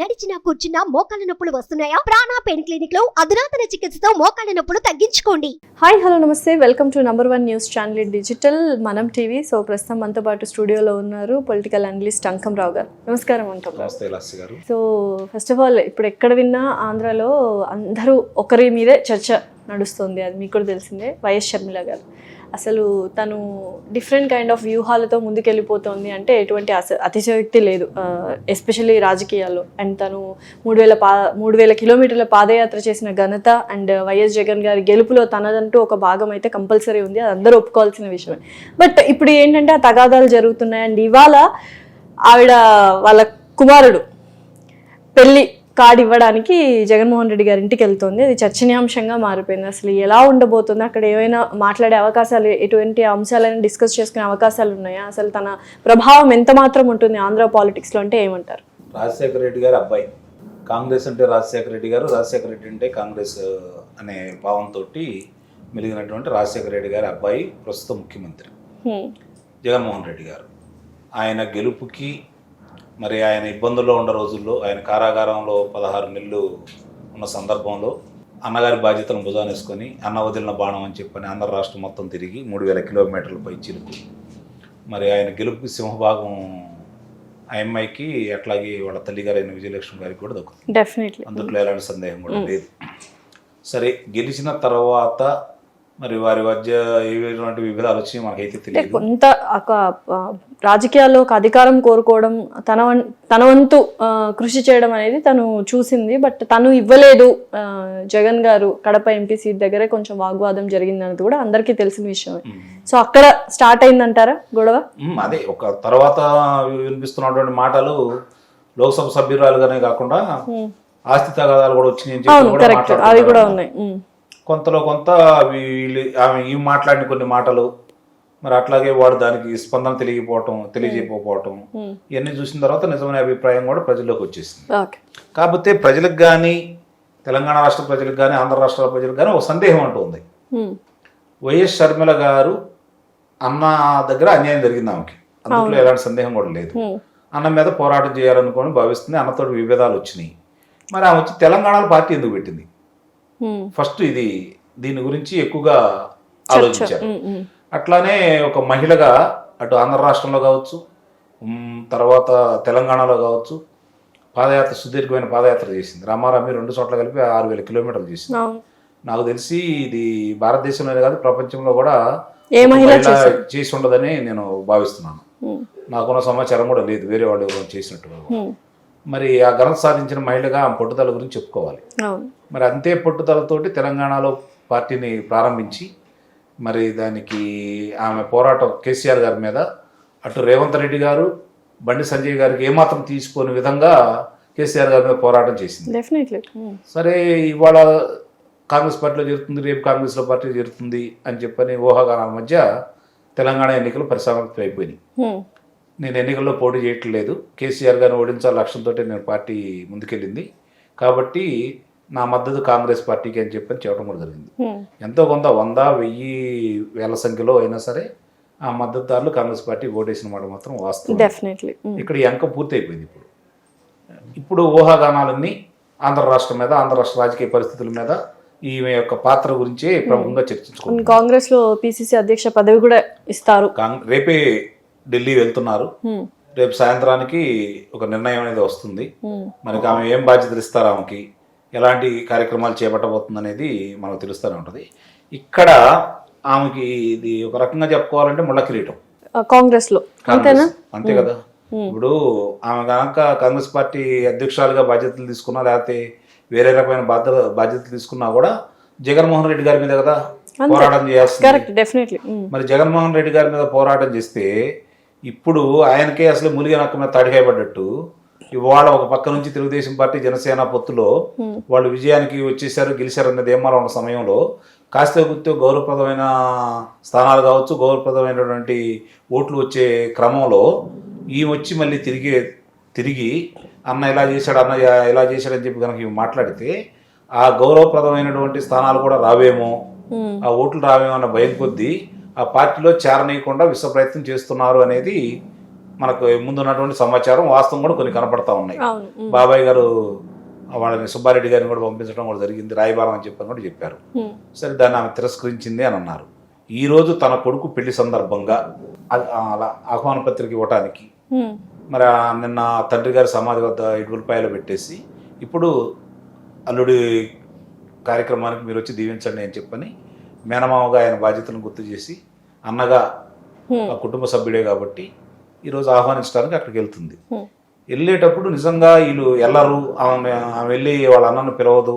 నడిచినా కూర్చున్నా మోకాళ్ళ నొప్పులు వస్తున్నాయా? ప్రాణా పెయిన్ క్లినిక్లో అధునాతన చికిత్సతో మోకాళ్ళ నొప్పులు తగ్గించుకోండి. హాయ్ హలో నమస్తే. Welcome to number one news channel digital మనం టీవీ. సో ప్రస్తుతం మనతో పాటు స్టూడియోలో ఉన్నారు పొలిటికల్ అనలిస్ట్ అంకం రావు గారు. నమస్కారం అంకం గారు. సో ఫస్ట్ ఆఫ్ ఆల్ ఇప్పుడు ఎక్కడ విన్నా ఆంధ్రాలో అందరూ ఒకరి మీదే చర్చ. నడుస్తుంది అది మీకు కూడా తెలిసిందే వైఎస్ షర్మిల గారు. అసలు తను డిఫరెంట్ కైండ్ ఆఫ్ వ్యూహాలతో ముందుకెళ్ళిపోతుంది అంటే ఎటువంటి అతిశయోక్తి లేదు. ఎస్పెషల్లీ రాజకీయాల్లో. అండ్ తను మూడు వేల పా మూడు వేల కిలోమీటర్ల పాదయాత్ర చేసిన ఘనత అండ్ వైఎస్ జగన్ గారి గెలుపులో తనదంటూ ఒక భాగం అయితే కంపల్సరీ ఉంది. అది అందరూ ఒప్పుకోవాల్సిన విషయమే. బట్ ఇప్పుడు ఏంటంటే ఆ తగాదాలు జరుగుతున్నాయి. అండ్ ఇవాళ ఆవిడ వాళ్ళ కుమారుడు పెళ్ళి కార్డు ఇవ్వడానికి జగన్మోహన్ రెడ్డి గారి ఇంటికి వెళ్తుంది. అది చర్చనీయాంశంగా మారిపోయింది. అసలు ఎలా ఉండబోతుంది? అక్కడ ఏమైనా మాట్లాడే అవకాశాలు ఎటువంటి అంశాలను డిస్కస్ చేసుకునే అవకాశాలు ఉన్నాయా? అసలు తన ప్రభావం ఎంత మాత్రం ఉంటుంది ఆంధ్ర పాలిటిక్స్లో అంటే ఏమంటారు? రాజశేఖర రెడ్డి గారి అబ్బాయి. కాంగ్రెస్ అంటే రాజశేఖర రెడ్డి గారు రాజశేఖర రెడ్డి అంటే కాంగ్రెస్ అనే భావంతో మెలిగినటువంటి రాజశేఖర రెడ్డి గారి అబ్బాయి ప్రస్తుత ముఖ్యమంత్రి. జగన్మోహన్ రెడ్డి గారు. ఆయన గెలుపుకి మరి ఆయన ఇబ్బందుల్లో ఉన్న రోజుల్లో ఆయన కారాగారంలో పదహారు నెలలు ఉన్న సందర్భంలో అన్నగారి బాధ్యతలను భుజానేసుకొని అన్న వదిలిన బాణం అని చెప్పని ఆంధ్ర రాష్ట్రం మొత్తం తిరిగి మూడు వేల కిలోమీటర్ల పై చిలుకు. మరి ఆయన గెలుపుకి సింహభాగం ఆ అమ్మాయికి అట్లాగే వాళ్ళ తల్లిగారైన విజయలక్ష్మి గారికి కూడా దక్కుతుంది. డెఫినెట్లీ. అందుట్లో ఎలాంటి సందేహం కూడా లేదు. సరే గెలిచిన తర్వాత మరి వారి మధ్య ఏటువంటి విభేదాలు వచ్చి మనకైతే అంటే తెలియదు కొంత రాజకీయాల్లో ఒక అధికారం కోరుకోవడం తన తన వంతు కృషి చేయడం అనేది తను చూసింది బట్ తను ఇవ్వలేదు జగన్ గారు కడప ఎంపీ సీట్ దగ్గరే కొంచెం వాగ్వాదం జరిగింది అనేది కూడా అందరికీ తెలిసిన విషయమే ఉమ్. సో అక్కడ స్టార్ట్ అయిందంటారా గొడవ అదే ఒక తర్వాత వినిపిస్తున్నటువంటి మాటలు లోక్సభ సభ్యురాలుగానే కాకుండా. ఆస్తి తగాదాలు కూడా వచ్చినాయి అవి. కూడా ఉన్నాయి. కొంతలో కొంత వీళ్ళు ఆమె ఈ మాట్లాడిన కొన్ని మాటలు మరి అట్లాగే వాడు దానికి స్పందన తెలియకపోవటం తెలియజేయకపోవటం ఉమ్. ఇవన్నీ చూసిన తర్వాత నిజమైన అభిప్రాయం కూడా ప్రజల్లోకి వచ్చేసింది కాకపోతే ప్రజలకు కానీ తెలంగాణ రాష్ట్ర ప్రజలకు కానీ ఆంధ్ర రాష్ట్రాల ప్రజలకు కానీ ఒక సందేహం అంటూ ఉంది ఉమ్. వైఎస్ షర్మిల గారు అన్న దగ్గర అన్యాయం జరిగింది ఆమెకి అందులో ఎలాంటి సందేహం కూడా లేదు. అన్న మీద పోరాటం చేయాలనుకొని భావిస్తుంది అన్నతో విభేదాలు వచ్చినాయి మరి ఆమె వచ్చి తెలంగాణలో పార్టీ ఎందుకు పెట్టింది. ఫస్ట్ ఇది దీని గురించి ఎక్కువగా ఆలోచించారు. అట్లానే ఒక మహిళగా అటు ఆంధ్ర రాష్ట్రంలో కావచ్చు తర్వాత తెలంగాణలో కావచ్చు పాదయాత్ర సుదీర్ఘమైన పాదయాత్ర చేసింది రామారామి రెండు చోట్ల కలిపి ఆరు వేల కిలోమీటర్లు చేసింది నాకు తెలిసి ఇది భారతదేశంలోనే కాదు ప్రపంచంలో కూడా? చేసి ఉండదని నేను భావిస్తున్నాను. నాకున్న సమాచారం కూడా లేదు వేరే వాళ్ళు ఉమ్. మరి ఆ ఘనత సాధించిన మహిళగా ఆమె పట్టుదల గురించి చెప్పుకోవాలి. మరి అంతే పట్టుదలతోటి తెలంగాణలో పార్టీని ప్రారంభించి మరి దానికి ఆమె పోరాటం కేసీఆర్ గారి మీద అటు రేవంత్ రెడ్డి గారు బండి సంజయ్ గారికి ఏమాత్రం తీసుకోని విధంగా కేసీఆర్ గారి మీద పోరాటం చేసింది. డెఫినెట్లీ సరే ఇవాళ కాంగ్రెస్ పార్టీలో చేరుతుంది రేపు కాంగ్రెస్లో పార్టీ చేరుతుంది అని చెప్పని ఊహాగానాల మధ్య తెలంగాణ ఎన్నికలు పరిసమాప్తం అయిపోయినాయి నేను ఎన్నికల్లో పోటీ చేయట్లేదు. కేసీఆర్ గారిని ఓడించాల లక్ష్యంతో నేను పార్టీ ముందుకెళ్ళింది. కాబట్టి నా మద్దతు కాంగ్రెస్ పార్టీకి అని చెప్పని చెప్పడం కూడా జరిగింది. ఎంతో కొంత వంద వెయ్యి వేల సంఖ్యలో అయినా సరే ఆ మద్దతుదారులు కాంగ్రెస్ పార్టీ ఓటేసిన మాట మాత్రం వాస్తవం. ఇక్కడ ఈ అంక పూర్తి అయిపోయింది ఇప్పుడు. ఇప్పుడు ఊహాగానాలన్నీ ఆంధ్ర రాష్ట్రం మీద ఆంధ్ర రాష్ట్ర రాజకీయ పరిస్థితుల మీద ఈమె యొక్క పాత్ర గురించే ప్రముఖంగా చర్చించుకుంటున్నారు కాంగ్రెస్లో పిసిసి అధ్యక్ష పదవి కూడా ఇస్తారు. రేపే ఢిల్లీ వెళ్తున్నారు. రేపు సాయంత్రానికి ఒక నిర్ణయం అనేది వస్తుంది. మనకి ఆమె ఏం బాధ్యతలు ఇస్తారు ఆమెకి? ఎలాంటి కార్యక్రమాలు చేపట్టబోతుంది అనేది మనకు తెలుస్తూనే ఉంటుంది. ఇక్కడ ఆమెకి ఇది ఒక రకంగా చెప్పుకోవాలంటే ముళ్ళ కిరీటం. కాంగ్రెస్. లో. అంతే కదా? ఇప్పుడు ఆమె కనుక కాంగ్రెస్ పార్టీ అధ్యక్షురాలుగా బాధ్యతలు తీసుకున్నా లేకపోతే వేరే రకమైన బాధ్యత బాధ్యతలు తీసుకున్నా కూడా జగన్మోహన్ రెడ్డి గారి మీద కదా పోరాటం చేయాల్సింది. మరి జగన్మోహన్ రెడ్డి గారి మీద పోరాటం చేస్తే ఇప్పుడు ఆయనకే అసలు ములిగి నక్క మీద తడికాయ పడ్డట్టు ఇవాళ ఒక పక్క నుంచి తెలుగుదేశం పార్టీ జనసేన పొత్తులో వాళ్ళు విజయానికి వచ్చేసారు గెలిచారు అన్నది ఏమాలో ఉన్న సమయంలో కాస్త గుర్తు గౌరవప్రదమైన స్థానాలు కావచ్చు గౌరవప్రదమైనటువంటి ఓట్లు వచ్చే క్రమంలో ఈ వచ్చి మళ్ళీ తిరిగి తిరిగి అన్న ఇలా చేశాడు అన్న ఇలా చేశాడని చెప్పి కనుక ఇవి మాట్లాడితే ఆ గౌరవప్రదమైనటువంటి స్థానాలు కూడా రావేమో. ఆ ఓట్లు రావేమో అన్న భయం కొద్దీ ఆ పార్టీలో చేరనీయకుండా విశ్వ ప్రయత్నం చేస్తున్నారు అనేది మనకు ముందు ఉన్నటువంటి సమాచారం వాస్తవం కూడా కొన్ని కనపడతా ఉన్నాయి. బాబాయ్ గారు వాళ్ళని సుబ్బారెడ్డి గారిని కూడా పంపించడం కూడా జరిగింది. రాయబారం అని చెప్పని కూడా చెప్పారు. సరే దాన్ని ఆమె తిరస్కరించింది అని అన్నారు. ఈ రోజు తన కొడుకు పెళ్ళి సందర్భంగా అలా ఆహ్వాన పత్రిక ఇవ్వటానికి మరి నిన్న తండ్రి గారి సమాధి వద్ద ఇటువలపాయలు పెట్టేసి ఇప్పుడు అల్లుడి కార్యక్రమానికి మీరు వచ్చి దీవించండి అని చెప్పని మేనమామగా ఆయన బాధ్యతలను గుర్తు చేసి అన్నగా ఆ కుటుంబ సభ్యుడే కాబట్టి ఈరోజు ఆహ్వానించడానికి అక్కడికి వెళ్తుంది. వెళ్ళేటప్పుడు నిజంగా వీళ్ళు వెళ్ళరు ఆమె ఆమె వెళ్ళి వాళ్ళ అన్నను పిలవదు.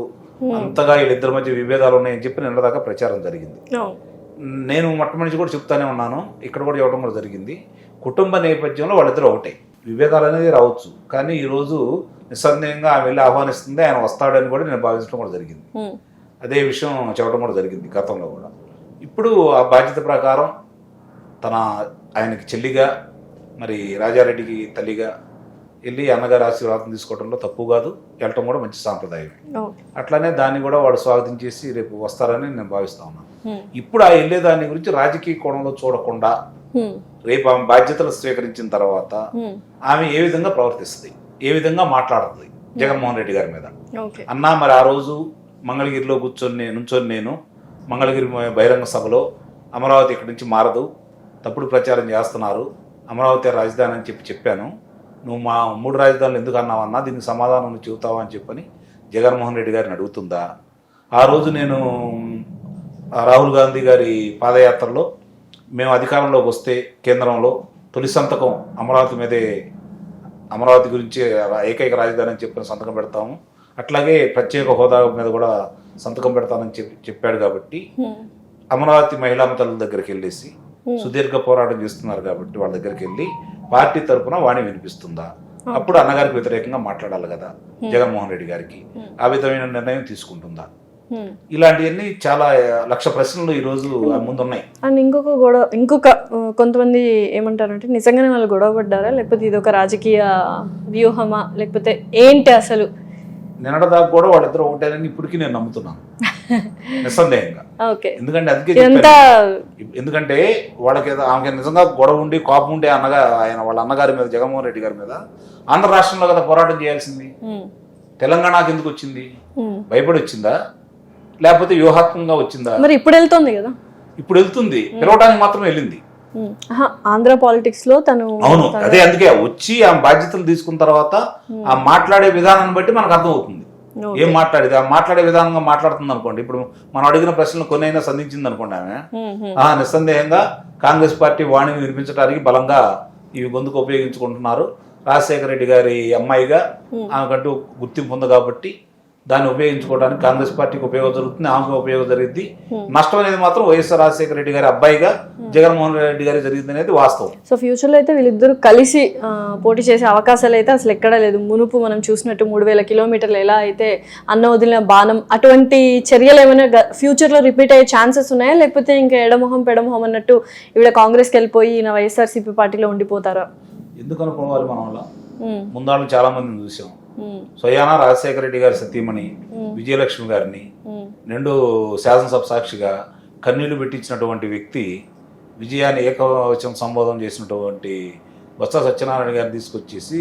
అంతగా వీళ్ళిద్దరి మధ్య విభేదాలు ఉన్నాయని చెప్పి నిన్నదాకా ప్రచారం జరిగింది. నేను మొట్టమొదటి కూడా చెప్తానే ఉన్నాను. ఇక్కడ కూడా చెప్పడం కూడా జరిగింది. కుటుంబ నేపథ్యంలో వాళ్ళిద్దరు ఒకటే. విభేదాలు అనేది రావచ్చు. కానీ ఈరోజు నిస్సందేహంగా ఆమె వెళ్ళి ఆహ్వానిస్తుంది ఆయన వస్తాడని కూడా నేను భావించడం కూడా జరిగింది. అదే విషయం చెప్పడం కూడా జరిగింది గతంలో కూడా. ఇప్పుడు ఆ బాధ్యత ప్రకారం తన ఆయనకి చెల్లిగా మరి రాజారెడ్డికి తల్లిగా వెళ్ళి అన్నగారి ఆశీర్వాదం తీసుకోవడంలో తప్పు కాదు వెళ్ళటం కూడా మంచి సాంప్రదాయం అట్లానే దాన్ని కూడా వాడు స్వాగతించేసి రేపు వస్తారని నేను భావిస్తా ఉన్నాను ఇప్పుడు ఆ వెళ్ళే దాని గురించి రాజకీయ కోణంలో చూడకుండా రేపు ఆమె బాధ్యతలు స్వీకరించిన తర్వాత ఆమె ఏ విధంగా ప్రవర్తిస్తుంది? ఏ విధంగా మాట్లాడుతుంది? జగన్మోహన్ రెడ్డి గారి మీద. అన్నా మరి ఆ రోజు మంగళగిరిలో కూర్చొని నేను నుంచొని నేను మంగళగిరి బహిరంగ సభలో అమరావతి ఇక్కడి నుంచి మారదు. తప్పుడు ప్రచారం చేస్తున్నారు. అమరావతి రాజధాని అని చెప్పి చెప్పాను. నువ్వు మా మూడు రాజధానులు ఎందుకు అన్నావన్నా దీనికి సమాధానం చెబుతావా అని చెప్పని జగన్మోహన్ రెడ్డి గారిని అడుగుతుందా? ఆ రోజు నేను రాహుల్ గాంధీ గారి పాదయాత్రలో మేము అధికారంలోకి వస్తే కేంద్రంలో తొలి సంతకం అమరావతి మీదే అమరావతి గురించి ఏకైక రాజధాని అని చెప్పిన సంతకం పెడతాము. అట్లాగే ప్రత్యేక హోదా మీద కూడా సంతకం పెడతానని చెప్పి చెప్పాడు కాబట్టి అమరావతి మహిళా తల్లుల దగ్గరికి వెళ్ళేసి సుదీర్ఘ పోరాటం చేస్తున్నారు కాబట్టి వాళ్ళ దగ్గరికి వెళ్ళి పార్టీ తరపున వాణి వినిపిస్తుందా? అప్పుడు అన్నగారికి వ్యతిరేకంగా మాట్లాడాలి కదా జగన్మోహన్ రెడ్డి గారికి. ఆ విధమైన నిర్ణయం తీసుకుంటుందా. ఇలాంటివన్నీ చాలా లక్ష ప్రశ్నలు ఈ రోజు ముందున్నాయి. అండ్ ఇంకొక గొడవ ఇంకొక కొంతమంది ఏమంటారంటే నిజంగానే వాళ్ళు గొడవ పడ్డారా లేకపోతే ఇది ఒక రాజకీయ వ్యూహమా? లేకపోతే ఏంటి అసలు? నిన్నటిదాకా కూడా వాళ్ళిద్దరు ఒకటేనని ఇప్పటికీ నేను నమ్ముతున్నాను. నిస్సందేహంగా. ఎందుకంటే అందుకే. ఎందుకంటే వాళ్ళకి ఆమెకి నిజంగా గొడవ ఉండి కోపం ఉండే అన్నగా ఆయన వాళ్ళ అన్నగారి మీద జగన్మోహన్ రెడ్డి గారి మీద ఆంధ్ర రాష్ట్రంలో కదా పోరాటం చేయాల్సింది. తెలంగాణకి ఎందుకు వచ్చింది. భయపడి వచ్చిందా లేకపోతే వ్యూహాత్మకంగా వచ్చిందా? మరి ఇప్పుడు వెళ్తుంది కదా. ఇప్పుడు వెళ్తుంది. పిలవడానికి మాత్రం వెళ్ళింది. ఆంధ్ర పాలిటిక్స్లో తను అవును అదే అందుకే వచ్చి ఆ బాధ్యతలు తీసుకున్న తర్వాత ఆ మాట్లాడే విధానాన్ని బట్టి మనకు అర్థమవుతుంది. ఏం మాట్లాడేది? ఆ మాట్లాడే విధానంగా మాట్లాడుతుంది అనుకోండి. ఇప్పుడు మనం అడిగిన ప్రశ్నలు కొన్ని అయినా సంధించింది అనుకోండి ఆమె. నిస్సందేహంగా కాంగ్రెస్ పార్టీ వాణిని వినిపించడానికి బలంగా ఇవి గొంతుకు ఉపయోగించుకుంటున్నారు. రాజశేఖర రెడ్డి గారి అమ్మాయిగా ఆమెకంటూ గుర్తింపు ఉంది కాబట్టి దాన్ని ఉపయోగించుకోవడానికి కాంగ్రెస్ పార్టీకి ఉపయోగం జరుగుతుంది ఆమెకు ఉపయోగం జరిగింది నష్టం అనేది మాత్రం వైఎస్ఆర్ రాజశేఖర రెడ్డి గారి అబ్బాయిగా జగన్మోహన్ రెడ్డి గారి జరిగింది అనేది వాస్తవం. సో ఫ్యూచర్లో అయితే వీళ్ళిద్దరూ కలిసి పోటీ చేసే అవకాశాలు అయితే అసలు ఎక్కడా లేదు. మునుపు మనం చూసినట్టు మూడు వేల కిలోమీటర్లు ఎలా అయితే అన్న వదిలిన బాణం అటువంటి చర్యలు ఏమైనా గ- ఫ్యూచర్లో రిపీట్ అయ్యే ఛాన్సెస్ ఉన్నాయా? లేకపోతే ఇంకా ఎడమొహం పెడమొహం అన్నట్టు ఈవిడ కాంగ్రెస్కి వెళ్ళిపోయి ఈయన వైఎస్ఆర్సీపీ పార్టీలో ఉండిపోతారా? ఎందుకు అనుకోవాలి మనం ఉమ్, ముందాళ్ళు చాలా మందిని చూసాం. ఉమ్, స్వయానా రాజశేఖర రెడ్డి గారి సతీమణి విజయలక్ష్మి గారిని నిండు శాసనసభ సాక్షిగా కన్నీళ్ళు పెట్టించినటువంటి వ్యక్తి విజయాన్ని ఏకవచనం సంబోధన చేసినటువంటి బొత్స సత్యనారాయణ గారిని తీసుకొచ్చేసి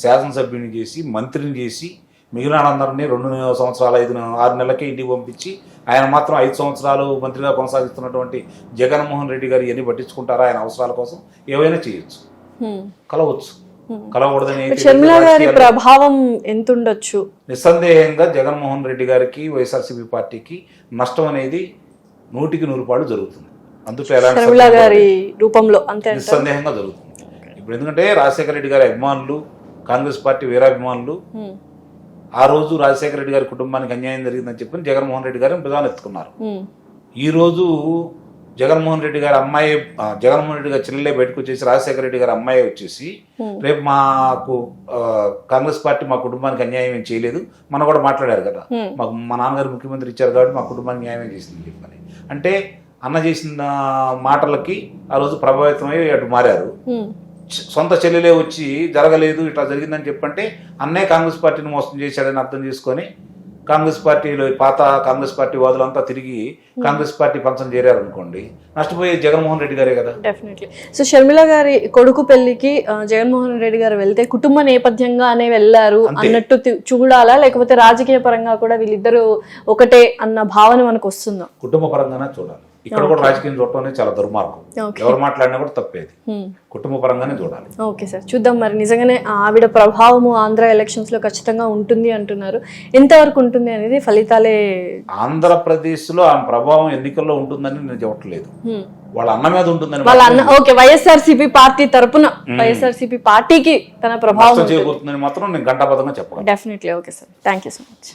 శాసనసభ్యుని చేసి మంత్రిని చేసి మిగిలిన అందరినీ రెండు సంవత్సరాలు ఐదు ఆరు నెలలకే ఇంటికి పంపించి ఆయన మాత్రం ఐదు సంవత్సరాలు మంత్రిగా కొనసాగిస్తున్నటువంటి జగన్మోహన్ రెడ్డి గారు ఇవన్నీ పట్టించుకుంటారా ఆయన అవసరాల కోసం? ఏవైనా చేయొచ్చు. కలవచ్చు. కలవకూడదని బట్ షర్మిల గారి ప్రభావం ఎంత ఉండొచ్చు నిస్సందేహంగా జగన్మోహన్ రెడ్డి గారికి వైఎస్ఆర్సీపీ పార్టీకి నష్టం అనేది నూటికి నూరు పాళ్ళు జరుగుతుంది. అందులో గారి. రూపంలో అంతే నిస్సందేహంగా జరుగుతుంది. ఇప్పుడు ఎందుకంటే రాజశేఖర రెడ్డి గారి అభిమానులు కాంగ్రెస్ పార్టీ వీరాభిమానులు ఉమ్, ఆ రోజు రాజశేఖర రెడ్డి గారి కుటుంబానికి అన్యాయం జరిగిందని చెప్పి జగన్మోహన్ రెడ్డి గారిని ప్రధాని ఎత్తుకున్నారు. ఉమ్, ఈ రోజు జగన్మోహన్ రెడ్డి గారి అమ్మాయి జగన్మోహన్ రెడ్డి గారి చెల్లెలే బయటకు వచ్చేసి రాజశేఖర రెడ్డి గారి అమ్మాయి వచ్చేసి. రేపు మాకు కాంగ్రెస్ పార్టీ మా కుటుంబానికి అన్యాయం ఏం చేయలేదు. మన కూడా మాట్లాడారు కదా. మాకు మా నాన్నగారు ముఖ్యమంత్రి ఇచ్చారు కాబట్టి మా కుటుంబానికి న్యాయం చేసింది చెప్పని అంటే అన్న చేసిన మాటలకి ఆ రోజు ప్రభావితమై అటు మారారు. సొంత చెల్లెలే వచ్చి జరగలేదు ఇట్లా జరిగిందని చెప్పంటే అన్నే కాంగ్రెస్ పార్టీని మోసం చేశాడని అర్థం చేసుకొని కాంగ్రెస్ పార్టీలో పాత కాంగ్రెస్ పార్టీ వాదులంతా తిరిగి కాంగ్రెస్ పార్టీ పంచం చేరారనుకోండి నష్టపోయే జగన్మోహన్ రెడ్డి గారే కదా. డెఫినెట్లీ సో షర్మిల గారి కొడుకు పెళ్ళికి జగన్మోహన్ రెడ్డి గారు వెళ్తే కుటుంబ నేపథ్యంగానే వెళ్ళారు అంతే. అన్నట్టు చూడాలా? లేకపోతే రాజకీయ పరంగా కూడా వీళ్ళిద్దరూ ఒకటే అన్న భావన మనకు వస్తుందా? కుటుంబ పరంగానే చూడాలి. ఇక్కడ కూడా రాజకీయం చూడటం అనేది చాలా దుర్మార్గం. ఎవరు మాట్లాడినా కూడా తప్పేది. Hmm. కుటుంబ పరంగానే చూడాలి. ఓకే సార్ చూద్దాం మరి. నిజంగానే ఆవిడ ప్రభావము ఆంధ్ర ఎలక్షన్స్లో ఖచ్చితంగా ఉంటుంది అంటున్నారు. ఎంతవరకు ఉంటుంది అనేది ఫలితాలే ఆంధ్రప్రదేశ్లో ఆ ప్రభావం ఎన్నికల్లో ఉంటుందని నేను చెప్పట్లేదు. హ్మ్. వాళ్ళ అన్న మీద ఉంటుందని వాళ్ళ అన్న ఓకే వైఎస్ఆర్సీపీ పార్టీ తరపున వైఎస్ఆర్సీపీ పార్టీకి తన ప్రభావం చేయబోతుందని మాత్రం నేను గంటాబద్ధంగా చెప్పగలను. Definitely okay sir thank you so much